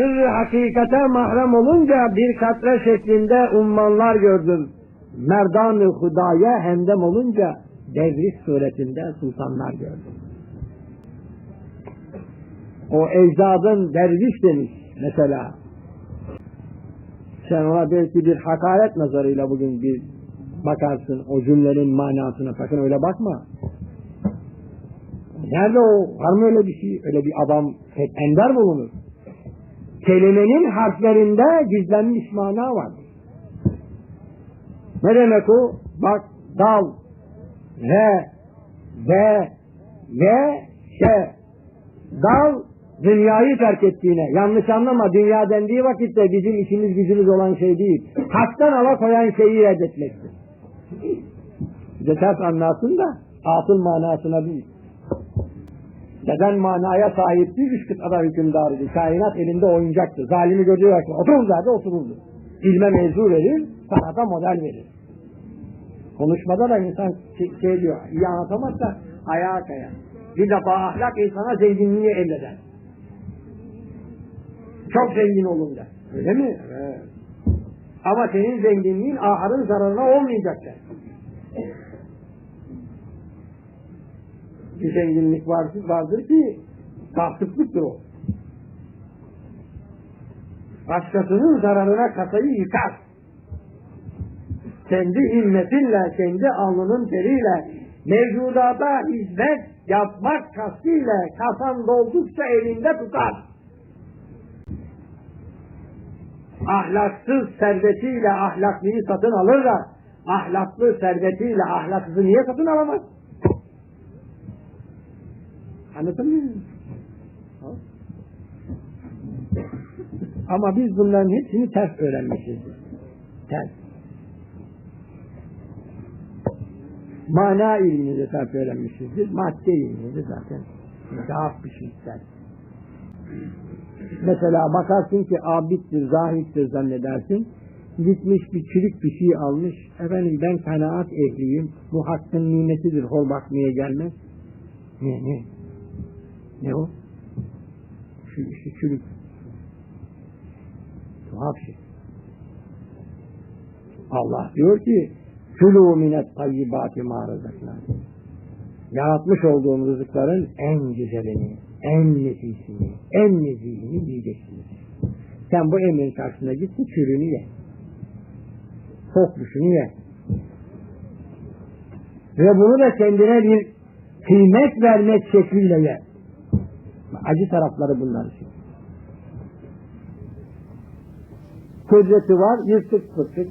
sırrı hakikate mahrem olunca bir katre şeklinde ummanlar gördüm. Merdan-ı hudaya hemdem olunca devriş suretinde sultanlar gördüm. O ecdadın derviş demiş mesela. Sen ona belki bir hakaret nazarıyla bugün bir bakarsın o cümlenin manasına sakın öyle bakma. Nerede o? Var mı öyle bir şey? Öyle bir adam pek ender bulunur. Kelimenin harflerinde gizlenmiş mana var. Ne demek o? Bak dal, re, ve, ve, şe. Dal dünyayı terk ettiğine. Yanlış anlama dünya dendiği vakitte bizim işimiz gücümüz olan şey değil. Haktan alakoyan şeyi reddetmektir. Bir de ters anlasın da atıl manasına değil. Neden manaya sahip değil, üç kıtada hükümdarıydı. Kainat elinde oyuncaktı. Zalimi gördüğü vakit oturur derdi otururdu. İlme mevzu verir, sanata model verir. Konuşmada da insan şey, şey diyor, iyi anlatamazsa ayağa kayar. Bir defa ahlak insana zenginliği elleder. Çok zengin olun der. Öyle mi? Evet. Ama senin zenginliğin aharın zararına olmayacak der. Bir zenginlik vardır, vardır ki kasıtlıktır o. Başkasının zararına kasayı yıkar. Kendi himmetinle, kendi alnının teriyle mevcudata hizmet yapmak kastıyla kasan doldukça elinde tutar. Ahlaksız servetiyle ahlaklıyı satın alır da ahlaklı servetiyle ahlaksızı niye satın alamaz? Anlatabiliyor muyum? Ama biz bunların hepsini ters öğrenmişiz. Ters. Mana ilmini de ters öğrenmişizdir. Madde ilmini de zaten zaaf bir şey ister. Mesela bakarsın ki abittir, zahittir zannedersin. Gitmiş bir çürük bir şey almış. Efendim ben kanaat ehliyim. Bu hakkın nimetidir. Hor bakmaya gelmez. Ne ne? Ne o? Şu işte çürük. Tuhaf şey. Allah diyor ki Külû minet tayyibâti mâ rızaknâ. Yaratmış olduğum rızıkların en güzelini, en nefisini, en nezihini yiyeceksiniz. Sen bu emrin karşısına git, bu çürüğünü ye. Kokmuşunu ye. Ve bunu da kendine bir kıymet vermek şekliyle ye. Acı tarafları bunlar için. Kudreti var, yırtık pırtık.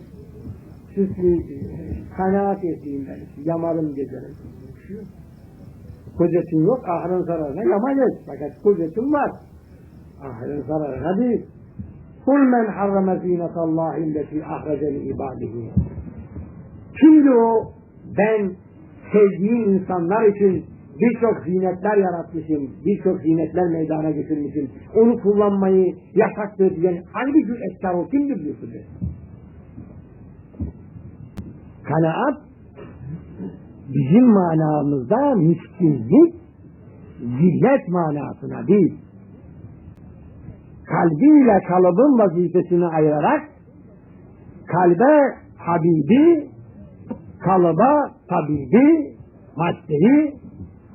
Süslü, e, kanaat ettiğim ben. Yamarım gezerim. Kudretin yok, ahırın zararına yamayız. Fakat kudretin var. Ahırın zararına değil. Kul men harrame zinetallahi leti ahreceni ibadihi. Kimdi o? Ben sevdiğim insanlar için birçok zinetler yaratmışım, birçok zinetler meydana getirmişim. Onu kullanmayı yasaktır diyen hangi cüretkar o kimdir diyorsun? Kanaat bizim manamızda miskinlik, zillet manasına değil. Kalbiyle kalıbın vazifesini ayırarak kalbe Habibi, kalıba tabibi, maddeyi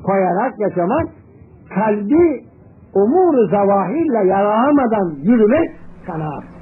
koyarak yaşamak, kalbi umur-u zavahirle yaralamadan yürümek kanaat.